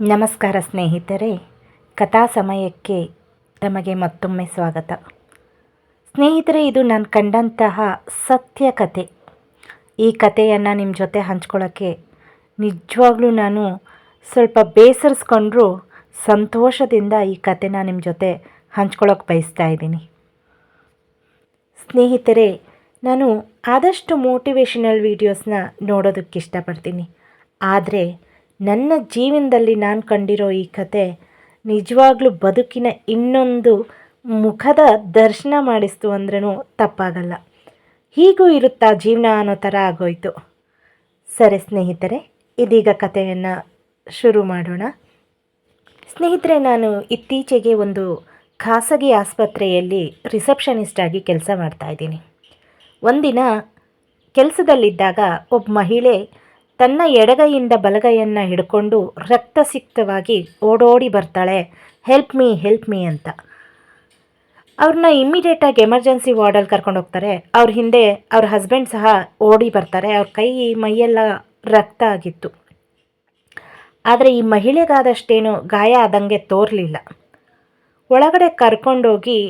ನಮಸ್ಕಾರ ಸ್ನೇಹಿತರೆ, ಕಥಾ ಸಮಯಕ್ಕೆ ತಮಗೆ ಮತ್ತೊಮ್ಮೆ ಸ್ವಾಗತ. ಸ್ನೇಹಿತರೆ, ಇದು ನಾನು ಕಂಡಂತಹ ಸತ್ಯ ಕತೆ ಈ ಕಥೆಯನ್ನು ನಿಮ್ಮ ಜೊತೆ ಹಂಚ್ಕೊಳ್ಳೋಕ್ಕೆ ನಿಜವಾಗ್ಲೂ ನಾನು ಸ್ವಲ್ಪ ಬೇಸರಿಸ್ಕೊಂಡ್ರೂ ಸಂತೋಷದಿಂದ ಈ ಕತೆನ ನಿಮ್ಮ ಜೊತೆ ಹಂಚ್ಕೊಳ್ಳೋಕೆ ಬಯಸ್ತಾ ಇದ್ದೀನಿ. ಸ್ನೇಹಿತರೆ, ನಾನು ಆದಷ್ಟು ಮೋಟಿವೇಶನಲ್ ವೀಡಿಯೋಸ್ನ ನೋಡೋದಕ್ಕೆ ಇಷ್ಟಪಡ್ತೀನಿ ಆದರೆ ನನ್ನ ಜೀವನದಲ್ಲಿ ನಾನು ಕಂಡಿರೋ ಈ ಕತೆ ನಿಜವಾಗ್ಲೂ ಬದುಕಿನ ಇನ್ನೊಂದು ಮುಖದ ದರ್ಶನ ಮಾಡಿಸ್ತು ಅಂದ್ರೂ ತಪ್ಪಾಗಲ್ಲ. ಹೀಗೂ ಇರುತ್ತಾ ಜೀವನ ಅನ್ನೋ ಥರ ಆಗೋಯ್ತು. ಸರಿ ಸ್ನೇಹಿತರೆ, ಇದೀಗ ಕಥೆಯನ್ನು ಶುರು ಮಾಡೋಣ. ಸ್ನೇಹಿತರೆ, ನಾನು ಇತ್ತೀಚೆಗೆ ಒಂದು ಖಾಸಗಿ ಆಸ್ಪತ್ರೆಯಲ್ಲಿ ರಿಸೆಪ್ಷನಿಸ್ಟ್ ಆಗಿ ಕೆಲಸ ಮಾಡ್ತಾಯಿದ್ದೀನಿ ಒಂದಿನ ಕೆಲಸದಲ್ಲಿದ್ದಾಗ ಒಬ್ಬ ಮಹಿಳೆ ತನ್ನ ಎಡಗೈಯಿಂದ ಬಲಗೈಯನ್ನು ಹಿಡ್ಕೊಂಡು ರಕ್ತಸಿಕ್ತವಾಗಿ ಓಡೋಡಿ ಬರ್ತಾಳೆ ಹೆಲ್ಪ್ ಮೀ ಹೆಲ್ಪ್ ಮೀ ಅಂತ. ಅವ್ರನ್ನ ಇಮ್ಮಿಡಿಯೇಟಾಗಿ ಎಮರ್ಜೆನ್ಸಿ ವಾರ್ಡಲ್ಲಿ ಕರ್ಕೊಂಡು ಹೋಗ್ತಾರೆ. ಅವ್ರ ಹಿಂದೆ ಅವ್ರ ಹಸ್ಬೆಂಡ್ ಸಹ ಓಡಿ ಬರ್ತಾರೆ. ಅವ್ರ ಕೈ, ಮೈಯೆಲ್ಲ ರಕ್ತ ಆಗಿತ್ತು. ಆದರೆ ಈ ಮಹಿಳೆಗಾದಷ್ಟೇನು ಗಾಯ ಆದಂಗೆ ತೋರಲಿಲ್ಲ. ಒಳಗಡೆ ಕರ್ಕೊಂಡೋಗಿ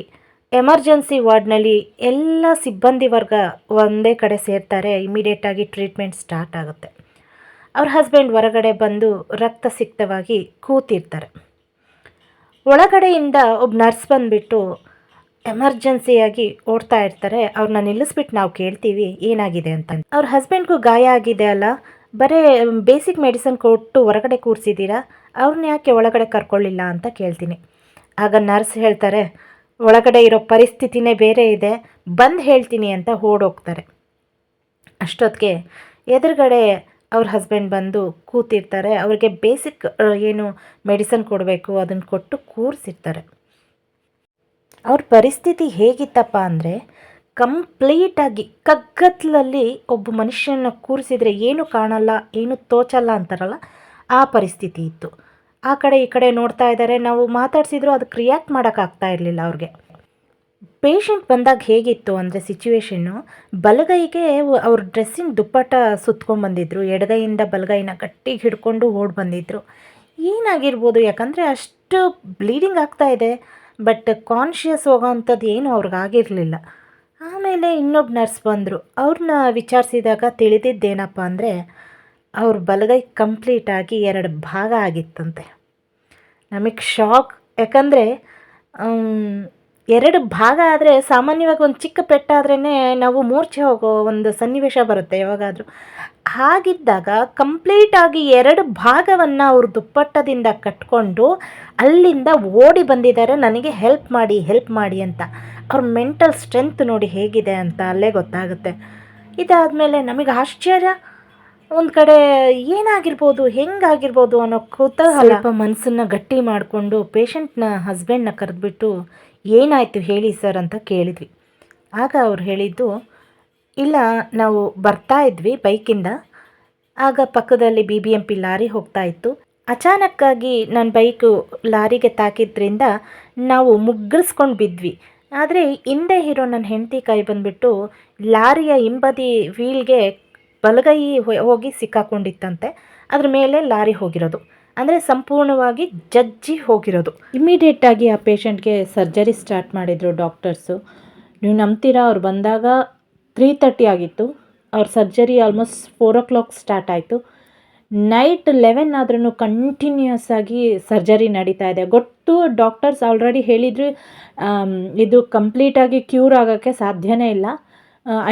ಎಮರ್ಜೆನ್ಸಿ ವಾರ್ಡ್ನಲ್ಲಿ ಎಲ್ಲ ಸಿಬ್ಬಂದಿ ವರ್ಗ ಒಂದೇ ಕಡೆ ಸೇರ್ತಾರೆ. ಇಮ್ಮಿಡಿಯೇಟಾಗಿ ಟ್ರೀಟ್ಮೆಂಟ್ ಸ್ಟಾರ್ಟ್ ಆಗುತ್ತೆ. ಅವ್ರ ಹಸ್ಬೆಂಡ್ ಹೊರಗಡೆ ಬಂದು ರಕ್ತ ಸಿಕ್ತವಾಗಿ ಕೂತಿರ್ತಾರೆ. ಒಳಗಡೆಯಿಂದ ಒಬ್ಬ ನರ್ಸ್ ಬಂದುಬಿಟ್ಟು ಎಮರ್ಜೆನ್ಸಿಯಾಗಿ ಓಡ್ತಾ ಇರ್ತಾರೆ. ಅವ್ರನ್ನ ನಿಲ್ಲಿಸ್ಬಿಟ್ಟು ನಾವು ಕೇಳ್ತೀವಿ, ಏನಾಗಿದೆ ಅಂತ ಅವ್ರ ಹಸ್ಬೆಂಡ್ಗೂ ಗಾಯ ಆಗಿದೆ ಅಲ್ಲ, ಬರೀ ಬೇಸಿಕ್ ಮೆಡಿಸನ್ ಕೊಟ್ಟು ಹೊರಗಡೆ ಕೂರಿಸಿದ್ದೀರಾ ಅವ್ರನ್ನ ಯಾಕೆ ಒಳಗಡೆ ಕರ್ಕೊಳ್ಳಿಲ್ಲ ಅಂತ ಕೇಳ್ತೀನಿ. ಆಗ ನರ್ಸ್ ಹೇಳ್ತಾರೆ, ಒಳಗಡೆ ಇರೋ ಪರಿಸ್ಥಿತಿನೇ ಬೇರೆ ಇದೆ, ಬಂದು ಹೇಳ್ತೀನಿ ಅಂತ ಓಡೋಗ್ತಾರೆ. ಅಷ್ಟೊತ್ತಿಗೆ ಎದುರುಗಡೆ ಅವ್ರ ಹಸ್ಬೆಂಡ್ ಬಂದು ಕೂತಿರ್ತಾರೆ. ಅವ್ರಿಗೆ ಬೇಸಿಕ್ ಏನು ಮೆಡಿಸನ್ ಕೊಡಬೇಕು, ಅದನ್ನು ಕೊಟ್ಟು ಕೂರಿಸಿರ್ತಾರೆ. ಅವ್ರ ಪರಿಸ್ಥಿತಿ ಹೇಗಿತ್ತಪ್ಪ ಅಂದರೆ ಕಂಪ್ಲೀಟಾಗಿ ಕಗ್ಗತ್ತಲಲ್ಲಿ ಒಬ್ಬ ಮನುಷ್ಯನ ಕೂರಿಸಿದ್ರೆ ಏನು ಕಾಣಲ್ಲ, ಏನು ತೋಚಲ್ಲ ಅಂತಾರಲ್ಲ, ಆ ಪರಿಸ್ಥಿತಿ ಇತ್ತು. ಆ ಕಡೆ ಈ ಕಡೆ ನೋಡ್ತಾ ಇದ್ದಾರೆ. ನಾವು ಮಾತಾಡಿಸಿದ್ರು ಅದಕ್ಕೆ ರಿಯಾಕ್ಟ್ ಮಾಡೋಕ್ಕಾಗ್ತಾ ಇರಲಿಲ್ಲ ಅವ್ರಿಗೆ. ಪೇಷಂಟ್ ಬಂದಾಗ ಹೇಗಿತ್ತು ಅಂದರೆ ಸಿಚುವೇಶನ್ನು ಬಲಗೈಗೆ ಅವ್ರ ಡ್ರೆಸ್ಸಿಂಗ್ ದುಪ್ಪಟ್ಟ ಸುತ್ಕೊಂಡ್ಬಂದಿದ್ರು ಎಡಗೈಯಿಂದ ಬಲಗೈನ ಗಟ್ಟಿಗೆ ಹಿಡ್ಕೊಂಡು ಓಡಿ ಬಂದಿದ್ರು. ಏನಾಗಿರ್ಬೋದು? ಯಾಕಂದರೆ ಅಷ್ಟು ಬ್ಲೀಡಿಂಗ್ ಆಗ್ತಾ ಇದೆ. ಬಟ್ ಕಾನ್ಷಿಯಸ್ ಹೋಗೋ ಅಂಥದ್ದು ಏನು ಅವ್ರಿಗಾಗಿರಲಿಲ್ಲ ಆಮೇಲೆ ಇನ್ನೊಬ್ಬ ನರ್ಸ್ ಬಂದರು. ಅವ್ರನ್ನ ವಿಚಾರಿಸಿದಾಗ ತಿಳಿದಿದ್ದೇನಪ್ಪ ಅಂದರೆ, ಅವ್ರ ಬಲಗೈ ಕಂಪ್ಲೀಟಾಗಿ ಎರಡು ಭಾಗ ಆಗಿತ್ತಂತೆ. ನಮಗೆ ಶಾಕ್ ಯಾಕಂದರೆ ಎರಡು ಭಾಗ ಆದರೆ ಸಾಮಾನ್ಯವಾಗಿ ಒಂದು ಚಿಕ್ಕ ಪೆಟ್ಟಾದ್ರೇ ನಾವು ಮೂರ್ಛೆ ಹೋಗೋ ಒಂದು ಸನ್ನಿವೇಶ ಬರುತ್ತೆ ಯಾವಾಗಾದರೂ. ಹಾಗಿದ್ದಾಗ ಕಂಪ್ಲೀಟಾಗಿ ಎರಡು ಭಾಗವನ್ನು ಅವರು ದುಪ್ಪಟ್ಟದಿಂದ ಕಟ್ಕೊಂಡು ಅಲ್ಲಿಂದ ಓಡಿ ಬಂದಿದ್ದಾರೆ, ನನಗೆ ಹೆಲ್ಪ್ ಮಾಡಿ ಹೆಲ್ಪ್ ಮಾಡಿ ಅಂತ. ಅವ್ರ ಮೆಂಟಲ್ ಸ್ಟ್ರೆಂತ್ ನೋಡಿ ಹೇಗಿದೆ ಅಂತ ಅಲ್ಲೇ ಗೊತ್ತಾಗುತ್ತೆ. ಇದಾದಮೇಲೆ ನಮಗೆ ಆಶ್ಚರ್ಯ. ಒಂದು ಕಡೆ ಏನಾಗಿರ್ಬೋದು, ಹೆಂಗಾಗಿರ್ಬೋದು ಅನ್ನೋ ಕುತೂಹಲ. ಸ್ವಲ್ಪ ಮನಸ್ಸನ್ನು ಗಟ್ಟಿ ಮಾಡಿಕೊಂಡು ಪೇಷಂಟ್ನ ಹಸ್ಬೆಂಡ್ನ ಕರೆದ್ಬಿಟ್ಟು ಏನಾಯಿತು ಹೇಳಿ ಸರ್ ಅಂತ ಕೇಳಿದ್ವಿ. ಆಗ ಅವ್ರು ಹೇಳಿದ್ದು, ಇಲ್ಲ, ನಾವು ಬರ್ತಾ ಇದ್ವಿ ಬೈಕಿಂದ. ಆಗ ಪಕ್ಕದಲ್ಲಿ B B M P lorry ಹೋಗ್ತಾ ಇತ್ತು. ಅಚಾನಕ್ಕಾಗಿ ನನ್ನ ಬೈಕು ಲಾರಿಗೆ ತಾಕಿದ್ರಿಂದ ನಾವು ಮುಗ್ಗಿಸ್ಕೊಂಡು ಬಿದ್ವಿ. ಆದರೆ ಹಿಂದೆ ಇರೋ ನನ್ನ ಹೆಂಡತಿ ಕೈ ಬಂದುಬಿಟ್ಟು ಲಾರಿಯ ಹಿಂಬದಿ ವೀಲ್ಗೆ ಬಲಗೈ ಹೋಗಿ ಸಿಕ್ಕಾಕೊಂಡಿತ್ತಂತೆ. ಅದ್ರ ಮೇಲೆ ಲಾರಿ ಹೋಗಿರೋದು. ಅಂದರೆ ಸಂಪೂರ್ಣವಾಗಿ ಜಜ್ಜಿ ಹೋಗಿರೋದು. ಇಮಿಡಿಯೇಟಾಗಿ ಆ ಪೇಷಂಟ್ಗೆ ಸರ್ಜರಿ ಸ್ಟಾರ್ಟ್ ಮಾಡಿದರು ಡಾಕ್ಟರ್ಸು ನೀವು ನಂಬ್ತೀರಾ? ಅವ್ರು ಬಂದಾಗ ತ್ರೀ ತರ್ಟಿ ಆಗಿತ್ತು. ಅವ್ರ surgery almost four o'clock start ಆಯಿತು. ನೈಟ್ ಲೆವೆನ್ ಆದ್ರೂ ಕಂಟಿನ್ಯೂಸ್ ಆಗಿ ಸರ್ಜರಿ ನಡೀತಾ ಇದೆ. ಗೊತ್ತು ಡಾಕ್ಟರ್ಸ್ ಆಲ್ರೆಡಿ ಹೇಳಿದ್ರು ಇದು ಕಂಪ್ಲೀಟಾಗಿ ಕ್ಯೂರ್ ಆಗೋಕ್ಕೆ ಸಾಧ್ಯನೇ ಇಲ್ಲ.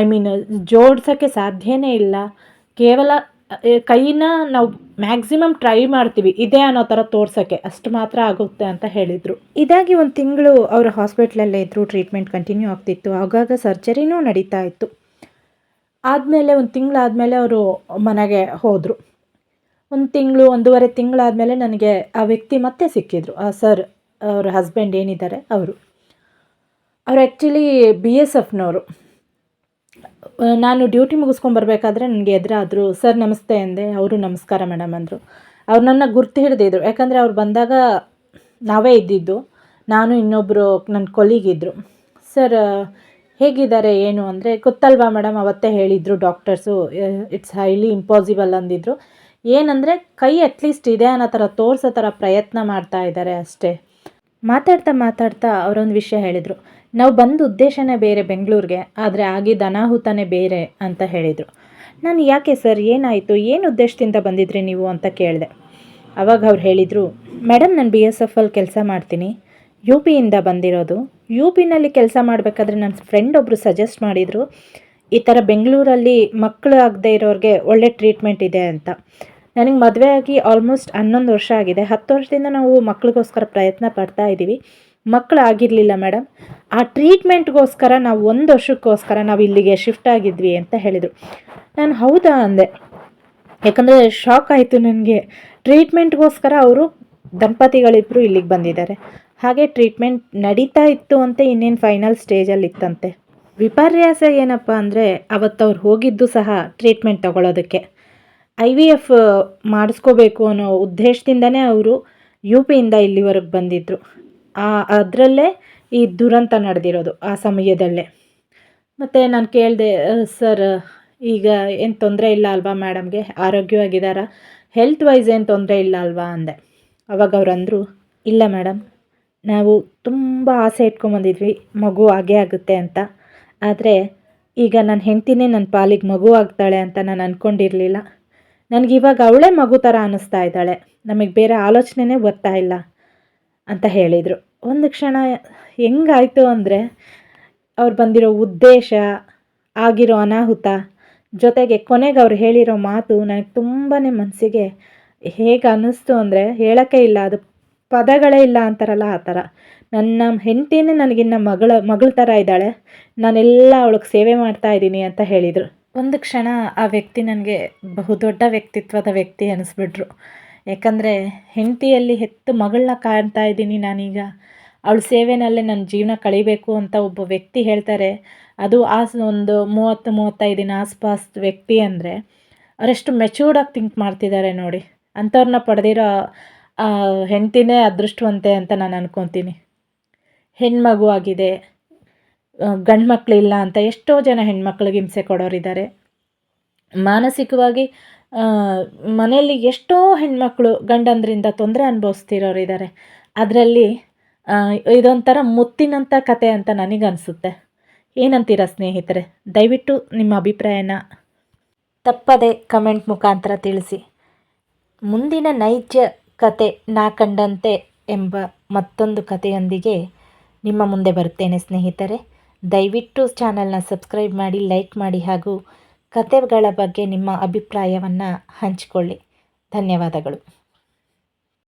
ಐ ಮೀನ್ ಜೋಡ್ಸೋಕ್ಕೆ ಸಾಧ್ಯನೇ ಇಲ್ಲ. ಕೇವಲ ಕೈನ ನಾವು ಮ್ಯಾಕ್ಸಿಮಮ್ ಟ್ರೈ ಮಾಡ್ತೀವಿ. ಇದೆ ಅನ್ನೋ ಥರ ತೋರ್ಸೋಕ್ಕೆ. ಅಷ್ಟು ಮಾತ್ರ ಆಗುತ್ತೆ ಅಂತ ಹೇಳಿದರು. ಇದಾಗಿ ಒಂದು ತಿಂಗಳು ಅವರು ಹಾಸ್ಪಿಟ್ಲಲ್ಲೇ ಇದ್ದರು ಟ್ರೀಟ್ಮೆಂಟ್ ಕಂಟಿನ್ಯೂ ಆಗ್ತಿತ್ತು. ಆಗಾಗ ಸರ್ಜರಿನೂ ನಡೀತಾ ಇತ್ತು. ಆದಮೇಲೆ ಒಂದು ತಿಂಗಳಾದಮೇಲೆ ಅವರು ಮನೆಗೆ ಹೋದರು. ಒಂದು ತಿಂಗಳು, ಒಂದೂವರೆ ತಿಂಗಳಾದಮೇಲೆ ನನಗೆ ಆ ವ್ಯಕ್ತಿ ಮತ್ತೆ ಸಿಕ್ಕಿದ್ರು. ಆ ಸರ್, ಅವ್ರ ಹಸ್ಬೆಂಡ್ ಏನಿದ್ದಾರೆ, ಅವರು. ಅವರು ಆ್ಯಕ್ಚುಲಿ ಬಿ ಎಸ್ ಎಫ್ನವರು ನಾನು ಡ್ಯೂಟಿ ಮುಗಿಸ್ಕೊಂಬರ್ಬೇಕಾದ್ರೆ ನನಗೆ ಎದುರಾದರು, ಸರ್, ನಮಸ್ತೆ ಅಂದೆ. ಅವರು ನಮಸ್ಕಾರ ಮೇಡಮ್ ಅಂದರು. ಅವ್ರು ನನ್ನ ಗುರ್ತು ಹಿಡಿದಿದ್ರು ಯಾಕಂದರೆ ಅವ್ರು ಬಂದಾಗ ನಾವೇ ಇದ್ದಿದ್ದು. ನಾನು ಇನ್ನೊಬ್ಬರು ನನ್ನ ಕೊಲೀಗಿದ್ದರು ಸರ್ ಹೇಗಿದ್ದಾರೆ, ಏನು? ಅಂದರೆ, ಗೊತ್ತಲ್ವಾ ಮೇಡಮ್, ಅವತ್ತೇ ಹೇಳಿದರು ಡಾಕ್ಟರ್ಸು. ಇಟ್ಸ್ ಹೈಲಿ ಇಂಪಾಸಿಬಲ್ ಅಂದಿದ್ರು. ಏನಂದರೆ, ಕೈ ಅಟ್ಲೀಸ್ಟ್ ಇದೆ ಅನ್ನೋ ಥರ ತೋರಿಸೋ ಥರ ಪ್ರಯತ್ನ ಮಾಡ್ತಾ ಇದ್ದಾರೆ ಅಷ್ಟೇ. ಮಾತಾಡ್ತಾ ಮಾತಾಡ್ತಾ ಅವರೊಂದು ವಿಷಯ ಹೇಳಿದರು. ನಾವು ಬಂದ ಉದ್ದೇಶನೇ ಬೇರೆ ಬೆಂಗಳೂರಿಗೆ, ಆದರೆ ಆಗಿದ್ದ ಅನಾಹುತನೇ ಬೇರೆ ಅಂತ ಹೇಳಿದರು. ನಾನು ಯಾಕೆ ಸರ್, ಏನಾಯಿತು, ಏನು ಉದ್ದೇಶದಿಂದ ಬಂದಿದ್ರಿ ನೀವು ಅಂತ ಕೇಳಿದೆ. ಅವಾಗ ಅವ್ರು ಹೇಳಿದರು ಮೇಡಮ್ ನಾನು ಬಿ ಎಸ್ ಎಫ್ ಅಲ್ಲಿ ಕೆಲಸ ಮಾಡ್ತೀನಿ. ಯು ಪಿಯಿಂದ ಬಂದಿರೋದು. ಯು ಪಿನಲ್ಲಿ ಕೆಲಸ ಮಾಡಬೇಕಾದ್ರೆ ನನ್ನ ಫ್ರೆಂಡ್ ಒಬ್ಬರು ಸಜೆಸ್ಟ್ ಮಾಡಿದರು, ಈ ಥರ ಬೆಂಗಳೂರಲ್ಲಿ ಮಕ್ಕಳು ಆಗದೆ ಇರೋರಿಗೆ ಒಳ್ಳೆ ಟ್ರೀಟ್ಮೆಂಟ್ ಇದೆ ಅಂತ. ನನಗೆ ಮದುವೆ ಆಗಿ ಆಲ್ಮೋಸ್ಟ್ ಹನ್ನೊಂದು ವರ್ಷ ಆಗಿದೆ. ಹತ್ತು ವರ್ಷದಿಂದ ನಾವು ಮಕ್ಕಳಿಗೋಸ್ಕರ ಪ್ರಯತ್ನ ಪಡ್ತಾ ಇದ್ದೀವಿ ಮಕ್ಕಳು ಆಗಿರಲಿಲ್ಲ ಮೇಡಮ್ ಆ ಟ್ರೀಟ್ಮೆಂಟ್ಗೋಸ್ಕರ ನಾವು ಒಂದು ವರ್ಷಕ್ಕೋಸ್ಕರ ನಾವು ಇಲ್ಲಿಗೆ ಶಿಫ್ಟ್ ಆಗಿದ್ವಿ ಅಂತ ಹೇಳಿದರು. ನಾನು ಹೌದಾ ಅಂದೆ. ಯಾಕಂದರೆ ಶಾಕ್ ಆಯಿತು ನನಗೆ. ಟ್ರೀಟ್ಮೆಂಟ್ಗೋಸ್ಕರ ಅವರು ದಂಪತಿಗಳಿಬ್ಬರು ಇಲ್ಲಿಗೆ ಬಂದಿದ್ದಾರೆ. ಹಾಗೆ ಟ್ರೀಟ್ಮೆಂಟ್ ನಡೀತಾ ಇತ್ತು ಅಂತ ಇನ್ನೇನು ಫೈನಲ್ ಸ್ಟೇಜಲ್ಲಿ ಇತ್ತಂತೆ. ವಿಪರ್ಯಾಸ ಏನಪ್ಪ ಅಂದರೆ ಅವತ್ತು ಅವ್ರು ಹೋಗಿದ್ದು ಸಹ ಟ್ರೀಟ್ಮೆಂಟ್ ತಗೊಳ್ಳೋದಕ್ಕೆ ಐ ವಿ ಎಫ್ ಮಾಡಿಸ್ಕೋಬೇಕು ಅನ್ನೋ ಉದ್ದೇಶದಿಂದನೇ ಅವರು ಯು ಪಿಯಿಂದ ಇಲ್ಲಿವರೆಗೆ ಬಂದಿದ್ದರು ಅದರಲ್ಲೇ ಈ ದುರಂತ ನಡೆದಿರೋದು ಆ ಸಮಯದಲ್ಲೇ. ಮತ್ತು ನಾನು ಕೇಳಿದೆ ಸರ್, ಈಗ ಏನು ತೊಂದರೆ ಇಲ್ಲ ಅಲ್ವಾ ಮೇಡಮ್ಗೆ? ಆರೋಗ್ಯವಾಗಿದ್ದಾರಾ? ಹೆಲ್ತ್ ವೈಸ್ ಏನು ತೊಂದರೆ ಇಲ್ಲ ಅಲ್ವಾ ಅಂದೆ. ಅವಾಗ ಅವ್ರು ಅಂದರು, ಇಲ್ಲ ಮೇಡಮ್, ನಾವು ತುಂಬ ಆಸೆ ಇಟ್ಕೊಂಬಂದಿದ್ವಿ ಮಗು ಆಗೇ ಆಗುತ್ತೆ ಅಂತ. ಆದರೆ ಈಗ ನನ್ನ ಹೆಂಡ್ತಿನೇ ನನ್ನ ಪಾಲಿಗೆ ಮಗು ಆಗ್ತಾಳೆ ಅಂತ ನಾನು ಅಂದ್ಕೊಂಡಿರಲಿಲ್ಲ ನನಗಿವಾಗ ಅವಳೇ ಮಗು ಥರ ಅನ್ನಿಸ್ತಾ ಇದ್ದಾಳೆ. ನಮಗೆ ಬೇರೆ ಆಲೋಚನೆನೇ ಬರ್ತಾ ಇಲ್ಲ. ಅಂತ ಹೇಳಿದರು. ಒಂದು ಕ್ಷಣ ಹೆಂಗಾಯಿತು ಅಂದರೆ ಅವ್ರು ಬಂದಿರೋ ಉದ್ದೇಶ, ಆಗಿರೋ ಅನಾಹುತ ಜೊತೆಗೆ ಕೊನೆಗೆ ಅವ್ರು ಹೇಳಿರೋ ಮಾತು ನನಗೆ ತುಂಬಾ ಮನಸ್ಸಿಗೆ ಹೇಗೆ ಅನ್ನಿಸ್ತು ಅಂದರೆ ಹೇಳೋಕ್ಕೆ ಇಲ್ಲ, ಅದು ಪದಗಳೇ ಇಲ್ಲ ಅಂತಾರಲ್ಲ ಆ ಥರ. ನನ್ನ ಹೆಂಡತಿನೇ ನನಗಿನ್ನ ಮಗಳ ಮಗಳ ಥರ ಇದ್ದಾಳೆ. ನಾನೆಲ್ಲ ಅವಳಿಗೆ ಸೇವೆ ಮಾಡ್ತಾ ಇದ್ದೀನಿ ಅಂತ ಹೇಳಿದರು. ಒಂದು ಕ್ಷಣ ಆ ವ್ಯಕ್ತಿ ನನಗೆ ಬಹುದೊಡ್ಡ ವ್ಯಕ್ತಿತ್ವದ ವ್ಯಕ್ತಿ ಅನ್ನಿಸ್ಬಿಟ್ರು ಯಾಕಂದರೆ ಹೆಂಡತಿಯಲ್ಲಿ ಹೆತ್ತು ಮಗಳನ್ನ ಕಾಣ್ತಾ ಇದ್ದೀನಿ ನಾನೀಗ. ಅವಳ ಸೇವೆನಲ್ಲೇ ನನ್ನ ಜೀವನ ಕಳಿಬೇಕು ಅಂತ ಒಬ್ಬ ವ್ಯಕ್ತಿ ಹೇಳ್ತಾರೆ. ಅದು ಆ ಒಂದು ಮೂವತ್ತು ಮೂವತ್ತೈದು ದಿನ ಆಸ್ಪಾಸ್ ವ್ಯಕ್ತಿ ಅಂದರೆ ಅವರೆಷ್ಟು ಮೆಚೂರ್ಡಾಗಿ ಥಿಂಕ್ ಮಾಡ್ತಿದ್ದಾರೆ ನೋಡಿ. ಅಂಥವ್ರನ್ನ ಪಡೆದಿರೋ ಹೆಂಡ್ತಿನೇ ಅದೃಷ್ಟವಂತೆ ಅಂತ ನಾನು ಅನ್ಕೊತೀನಿ. ಹೆಣ್ಮಗು ಆಗಿದೆ ಗಂಡು ಮಕ್ಕಳಿಲ್ಲ ಅಂತ ಎಷ್ಟೋ ಜನ ಹೆಣ್ಮಕ್ಳಿಗೆ ಹಿಂಸೆ ಕೊಡೋರಿದ್ದಾರೆ. ಮಾನಸಿಕವಾಗಿ ಮನೆಯಲ್ಲಿ ಎಷ್ಟೋ ಹೆಣ್ಮಕ್ಳು ಗಂಡಂದ್ರಿಂದ ತೊಂದರೆ ಅನುಭವಿಸ್ತಿರೋರು ಇದ್ದಾರೆ ಅದರಲ್ಲಿ ಇದೊಂಥರ ಮುತ್ತಿನಂಥ ಕತೆ ಅಂತ ನನಗನ್ಸುತ್ತೆ. ಏನಂತೀರ ಸ್ನೇಹಿತರೆ? ದಯವಿಟ್ಟು ನಿಮ್ಮ ಅಭಿಪ್ರಾಯನ ತಪ್ಪದೆ ಕಮೆಂಟ್ ಮುಖಾಂತರ ತಿಳಿಸಿ. ಮುಂದಿನ ನೈಜ ಕತೆ ನಾ ಕಂಡಂತೆ ಎಂಬ ಮತ್ತೊಂದು ಕಥೆಯೊಂದಿಗೆ ನಿಮ್ಮ ಮುಂದೆ ಬರುತ್ತೇನೆ ಸ್ನೇಹಿತರೆ. ದಯವಿಟ್ಟು ಚಾನಲ್ನ ಸಬ್ಸ್ಕ್ರೈಬ್ ಮಾಡಿ, ಲೈಕ್ ಮಾಡಿ ಹಾಗೂ ಕತೆಗಳ ಬಗ್ಗೆ ನಿಮ್ಮ ಅಭಿಪ್ರಾಯವನ್ನು ಹಂಚಿಕೊಳ್ಳಿ. ಧನ್ಯವಾದಗಳು.